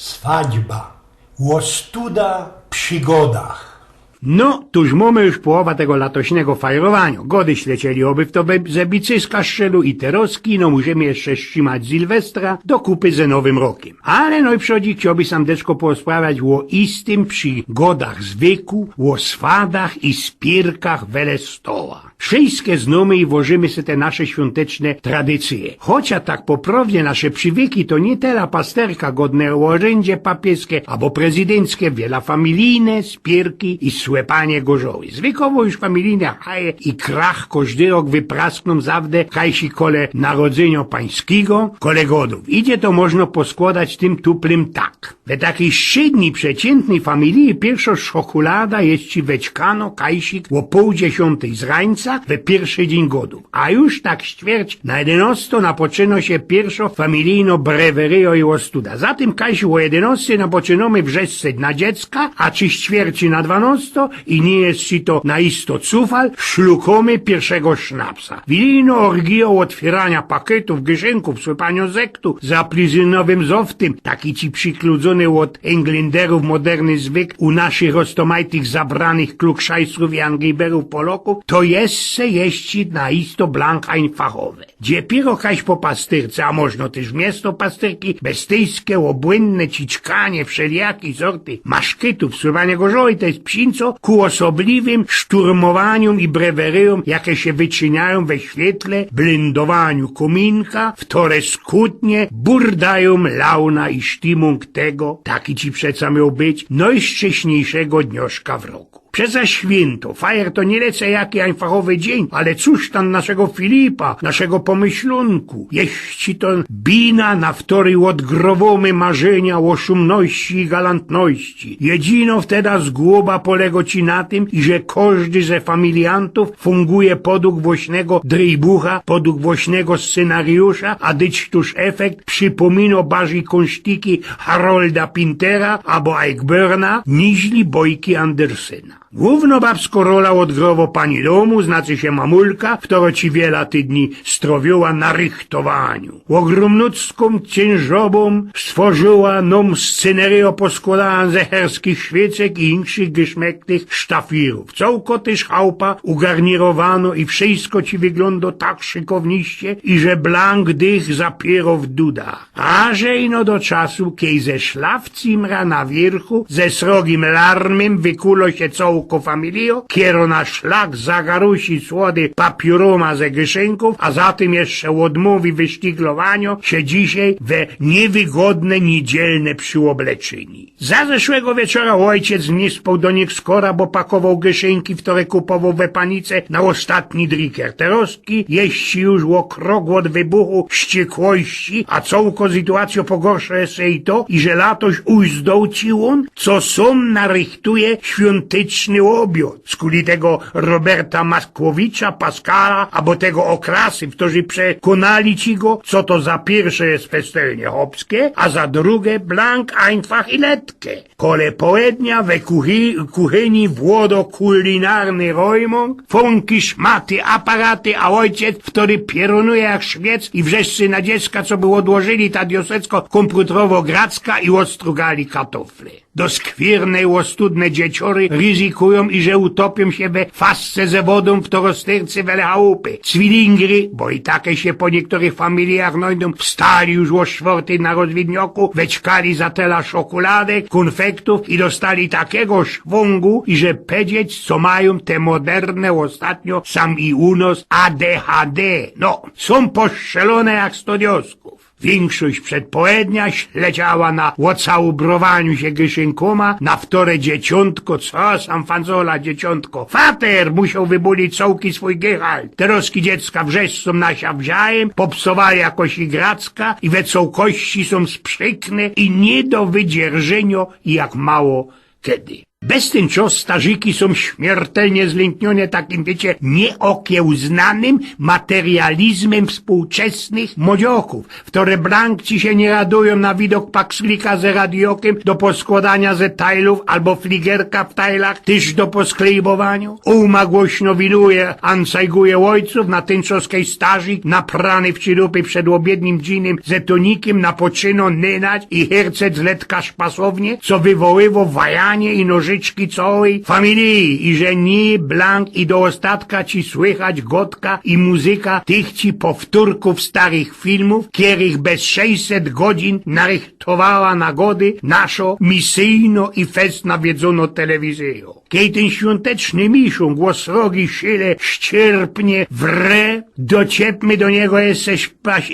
Swadźba. Łostuda przygodach. No, tuż mamy już połowa tego latośnego fajrowania. Gody ślecieli oby w to be- ze bicyska szczelu i teroski, no możemy jeszcze ścimać Sylwestra do kupy ze Nowym Rokiem. Ale no i przychodzi chciałby sam deczko porozprawiać o istym przygodach z wieku, o swadach i spirkach Welestoła. Wszystkie znamy i włożymy se te nasze świąteczne tradycje. Chociaż tak poprawnie nasze przywieki to nie tela pasterka godne orędzie papieskie albo prezydenckie, wiela familijne, spierki i słepanie gorzoły. Zwykłowo już familijne haje i krach każdy rok wypraskną zawdę kajsi kole narodzenia pańskiego, kole godów. Idzie to można poskładać tym tuplym tak. We takiej średniej, przeciętnej familii pierwsza szokolada jest ci weczkano kajsik o pół dziesiątej z rańca we pierwszy dzień godów. A już tak ćwierć na jedenasto napoczyno się pierwszo familijno brewerio i ostuda. Zatem kajsi o jedenastej napoczynamy wrzesce na dziecka, a czy ćwierci na dwanasto i nie jest ci to na isto cufal, szlukamy pierwszego sznapsa. Wilino orgio otwierania pakietów, gyszynków, sypania zektu z aplizynowym zowtym, taki ci przykludzony od Englinderów moderny zwyk u naszych rostomajtych zabranych klugszajstrów i angliberów Poloków, to jest jeści na isto blank fachowe. Dopiero kaś po pastyrce, a można też miasto pastyrki, bestyjskie, obłynne ciczkanie, wszelijakie sorty maszkytów, suwanie gorzoły, to jest psinco ku osobliwym szturmowaniom i breweryjom, jakie się wyczyniają we świetle, blindowaniu kominka, w które skutnie burdają launa i sztimung tego, taki ci przeca miał być, najszczęśniejszego dnioszka w roku. Przeza święto, fajer to nie lecę jaki einfachowy dzień, ale cóż tam naszego Filipa, naszego pomyślunku. Jeśli to bina na wtory odgrowomy marzenia o szumności i galantności. Jedzino wtedy z głowa polego ci na tym, że każdy ze familiantów funguje podług wośnego drejbucha, podług wośnego scenariusza, a dyć tuż efekt przypomino bardziej konsztiki Harolda Pintera albo Eichberna, niźli bojki Andersena. Główno babsko rola odgrowo pani domu, znaczy się mamulka, którą ci wiela tydni strowiła na rychtowaniu. Ogromnucką ciężobą stworzyła nom scenerię poskładaną ze herskich świecek i inszych geszmektych sztafirów. Całko też chałupa ugarnirowano i wszystko ci wygląda tak szykowniście i że blank dych zapiero w dudach. Aże ino do czasu, kiej ze szlawcimra na wierchu, ze srogim larmem wykulo się całko familio, kiero na szlak zagarusi słody papiuroma ze gyszynków, a zatem jeszcze odmówi wysztiglowania się dzisiaj we niewygodne niedzielne przyobleczeni. Za zeszłego wieczora ojciec nie spał do nich skora, bo pakował gyszynki, które kupował we panice na ostatni driker. Teroski jeści już o krok od wybuchu wściekłości, a całko sytuację pogorsza się i to, i że latoś uzdącił on, co sam narychtuje świąteczny obiad. Z tego Roberta Maskłowicza, Pascala, albo tego okrasy, którzy przekonali ci go, co to za pierwsze jest festelnie chopskie, a za drugie blank, einfach i letkie. Kole poednia we kuchy, kuchyni włodo kulinarny rojmong, fonki, szmaty, aparaty, a ojciec, który pierunuje jak szwiec i wrzeszczy na dziecka, co by odłożyli ta diosecko komputerowo-gracka i ostrugali kartofle. Do skwirnej, ostudne dzieciory ryzykują i że utopią się we fasce ze wodą w torostyrcy wele chałupy. Cwilingry, bo i takie się po niektórych familiach znajdą, wstali już o czwartej na rozwidnioku, weczkali za tela szokolady, konfektów i dostali takiego szwungu, i że powiedzieć, co mają te moderne ostatnio sam i unos ADHD. No, są postrzelone jak sto diosków. Większość przedpołednia śleciała na łocałubrowaniu się gyszynkoma, na wtore dzieciątko, co sam fanzola dzieciątko. Fater musiał wybulić całki swój gehalt. Teroski dziecka wrzeszczą nasia wziąłem, popsowali jakoś igracka i we cołkości są sprzykne i nie do wydzierżenia jak mało kiedy. Bez ten czas starzyki są śmiertelnie zlęknione takim, wiecie, nieokiełznanym materializmem współczesnych młodzioków, które blankci się nie radują na widok pakslika ze radiokiem do poskładania ze tajlów albo fligerka w tajlach, tyż do posklejbowaniu. Uma głośno winuje, ansajguje ojców na tynczowskiej starzyk, naprany w chirupy przed obiednim dżinem ze tonikiem na poczyno nynać i hercet z letka szpasownie, co wywoływo wajanie i nożyczki całej familii i że nie blank i do ostatka ci słychać gotka i muzyka tych ci powtórków starych filmów, których bez 600 godzin narychtowała nagody naszo misyjno i fest nawiedzono telewizją. Kiedy ten świąteczny miszą głos rogi sile ścierpnie wre, dociepmy do niego jeszcze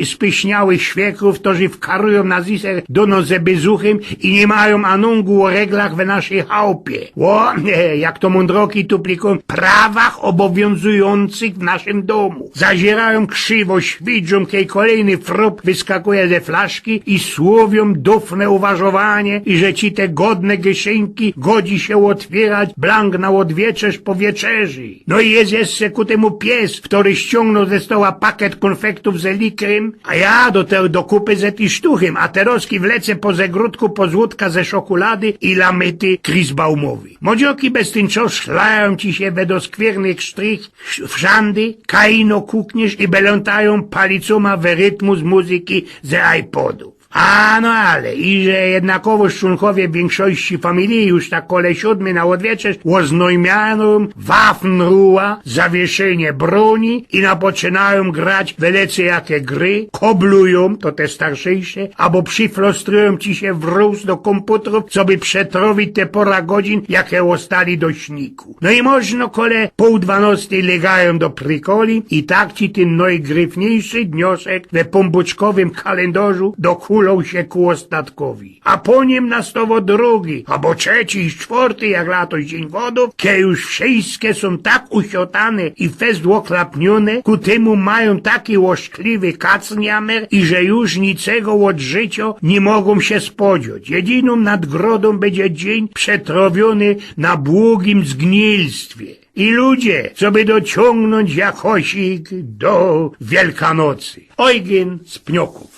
spyśniałych świekrów, którzy wkarują na ziser do nos ze bezuchem i nie mają anungu o reglach w naszej chałupie. O, nie, jak to mądroki tu pliką, prawach obowiązujących w naszym domu. Zazierają krzywo, świdżą, kiedy kolejny frop wyskakuje ze flaszki i słowią dufne uważowanie i że ci te godne gieszynki godzi się otwierać blank na odwieczerz po wieczerzy. No i jest jeszcze ku temu pies, który ściągnął ze stoła pakiet konfektów z likrem, a ja do tego do kupy ze tisztuchem, a teroski wlecę po zegródku po złódka ze szokolady i lamyty Modzioki bez tynczo szlają ci się we doskwiernych sztrych, wszandy, kaino kukniesz i belątają palicoma w rytmu z muzyki ze iPodu. A no ale, i że jednakowo szczunkowie większości familii już tak kole siódmy na odwieczerz oznojmianą Waffenruhe, zawieszenie broni i napoczynają grać welece jakie gry, koblują, to te starszejsze, albo przyflostrują ci się w rus do komputerów, co by przetrowić te pora godzin, jakie ostali do śniku. No i można kole pół dwanastej legają do prikoli i tak ci ten najgryfniejszy dniosek we pombuczkowym kalendarzu dokulą się ku ostatkowi. A po nim nastowo drugi, albo trzeci i czwarty, jak lato dzień wodów, kie już wszystkie są tak usiotane i fest oklapnione, ku temu mają taki łoszkliwy kacniamer i że już niczego od życia nie mogą się spodziewać. Jedyną nadgrodą będzie dzień przetrowiony na błogim zgnilstwie. I ludzie, co by dociągnąć jakosik do Wielkanocy. Ojgien z Pnioków.